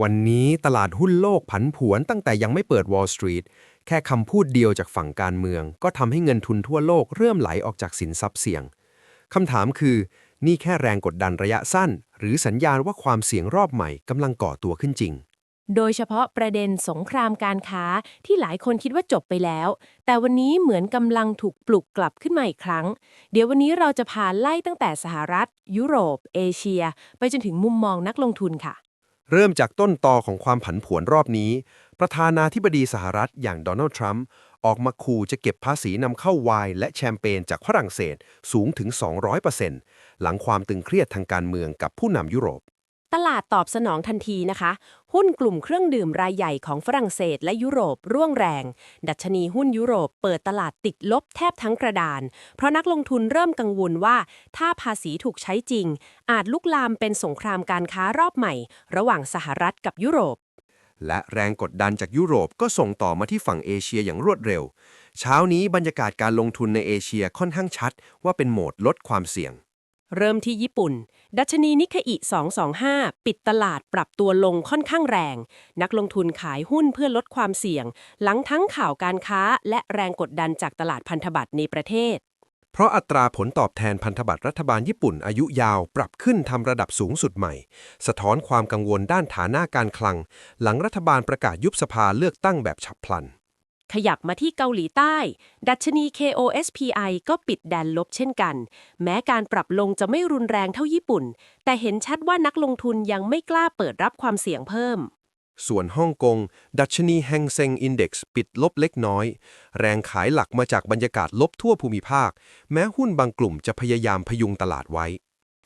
วันนี้ตลาดหุ้นโลกผันผวนตั้งแต่ยังไม่เปิด Wall Street แค่คำพูดเดียวจากฝั่งการเมือง ก็ทำให้เงินทุนทั่วโลกเริ่มไหลออกจากสินทรัพย์เสี่ยงคำถามคือ นี่แค่แรงกดดันระยะสั้น หรือสัญญาณว่าความเสี่ยงรอบใหม่กำลังก่อตัวขึ้นจริง โดยเฉพาะประเด็นสงครามการค้าที่หลายคนคิดว่าจบไปแล้ว แต่วันนี้เหมือนกำลังถูกปลุกกลับขึ้นมาอีกครั้ง เดี๋ยววันนี้เราจะพาไล่ตั้งแต่สหรัฐ ยุโรป เอเชีย ไปจนถึงมุมมองนักลงทุนค่ะ เริ่มจากต้นตอของความผันผวนรอบนี้ ประธานาธิบดีสหรัฐอย่างโดนัลด์ทรัมป์ออกมาขู่จะเก็บภาษีนำเข้าไวน์และแชมเปญจากฝรั่งเศสสูงถึง 200%หลังความตึงเครียดทางการเมืองกับผู้นำยุโรป ตลาดตอบสนองทันทีนะคะ หุ้นกลุ่มเครื่องดื่มรายใหญ่ของฝรั่งเศสและยุโรปร่วงแรง ดัชนีหุ้นยุโรปเปิดตลาดติดลบแทบทั้งกระดาน เพราะนักลงทุนเริ่มกังวลว่า ถ้าภาษีถูกใช้จริง อาจลุกลามเป็นสงครามการค้ารอบใหม่ ระหว่างสหรัฐกับยุโรป และแรงกดดันจากยุโรปก็ส่งต่อมาที่ฝั่งเอเชียอย่างรวดเร็ว เช้านี้บรรยากาศการลงทุนในเอเชียค่อนข้างชัด ว่าเป็นโหมดลดความเสี่ยง เริ่มที่ญี่ปุ่น ดัชนีนิเคอิ 225 ปิดตลาดปรับตัวลงค่อนข้างแรง นักลงทุนขายหุ้นเพื่อลดความเสี่ยง หลังทั้งข่าวการค้าและแรงกดดันจากตลาดพันธบัตรในประเทศ เพราะอัตราผลตอบแทนพันธบัตรรัฐบาลญี่ปุ่นอายุยาวปรับขึ้นทำระดับสูงสุดใหม่ สะท้อนความกังวลด้านฐานะการคลัง หลังรัฐบาลประกาศยุบสภาเลือกตั้งแบบฉับพลัน ขยับมาที่เกาหลีใต้ ดัชนี KOSPI ก็ปิดแดนลบเช่นกัน แม้การปรับลงจะไม่รุนแรงเท่าญี่ปุ่น แต่เห็นชัดว่านักลงทุนยังไม่กล้าเปิดรับความเสี่ยงเพิ่ม ส่วนฮ่องกง ดัชนีแฮงเซงอินเด็กซ์ปิดลบเล็กน้อย แรงขายหลักมาจากบรรยากาศลบทั่วภูมิภาค แม้หุ้นบางกลุ่มจะพยายามพยุงตลาดไว้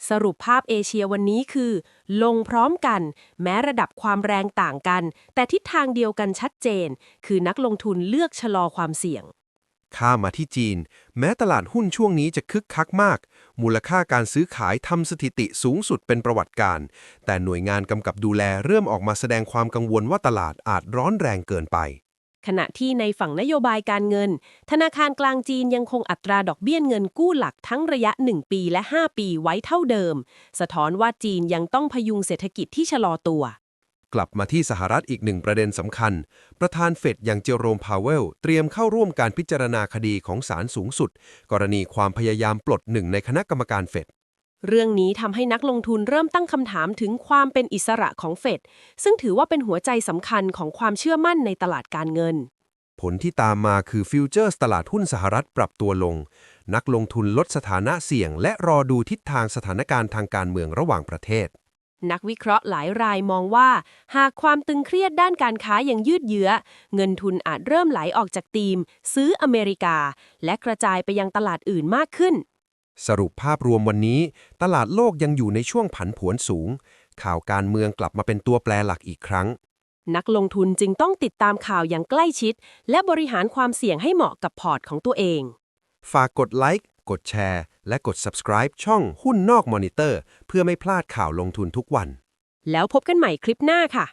สรุปภาพเอเชียวันนี้คือ ลงพร้อมกัน แม้ระดับความแรงต่างกัน แต่ทิศทางเดียวกันชัดเจน คือนักลงทุนเลือกชะลอความเสี่ยง ข้ามาที่จีน แม้ตลาดหุ้นช่วงนี้จะคึกคักมาก มูลค่าการซื้อขายทำสถิติสูงสุดเป็นประวัติการ แต่หน่วยงานกำกับดูแลเริ่มออกมาแสดงความกังวลว่าตลาดอาจร้อนแรงเกินไป ขณะที่ในฝั่งนโยบายการเงิน ธนาคารกลางจีนยังคงอัตราดอกเบี้ยเงินกู้หลักทั้งระยะ 1 ปีและ 5 ปีไว้เท่าเดิม สะท้อนว่าจีนยังต้องพยุงเศรษฐกิจที่ชะลอตัว กลับมาที่สหรัฐอีกหนึ่งประเด็นสำคัญ ประธานเฟดอย่างเจอโรมพาวเวล เตรียมเข้าร่วมการพิจารณาคดีของศาลสูงสุด กรณีความพยายามปลดหนึ่งในคณะกรรมการเฟด เรื่องนี้ทำให้นักลงทุนเริ่มตั้งคำถามถึงความเป็นอิสระของเฟดซึ่งถือว่าเป็นหัวใจสำคัญของความเชื่อมั่นในตลาดการเงิน ผลที่ตามมาคือฟิวเจอร์สตลาดหุ้นสหรัฐปรับตัวลง นักลงทุนลดสถานะเสี่ยง และรอดูทิศทางสถานการณ์ทางการเมืองระหว่างประเทศ นักวิเคราะห์หลายรายมองว่า หากความตึงเครียดด้านการค้ายังยืดเยื้อ เงินทุนอาจเริ่มไหลออกจากธีม ซื้ออเมริกา และกระจายไปยังตลาดอื่นมากขึ้น สรุปภาพรวมวันนี้ ตลาดโลกยังอยู่ในช่วงผันผวนสูง ข่าวการเมืองกลับมาเป็นตัวแปรหลักอีกครั้ง นักลงทุนจึงต้องติดตามข่าวอย่างใกล้ชิด และบริหารความเสี่ยงให้เหมาะกับพอร์ตของตัวเอง ฝากกดไลค์กดแชร์และกด subscribe ช่องหุ้นนอกมอนิเตอร์ เพื่อไม่พลาดข่าวลงทุนทุกวัน แล้วพบกันใหม่คลิปหน้าค่ะ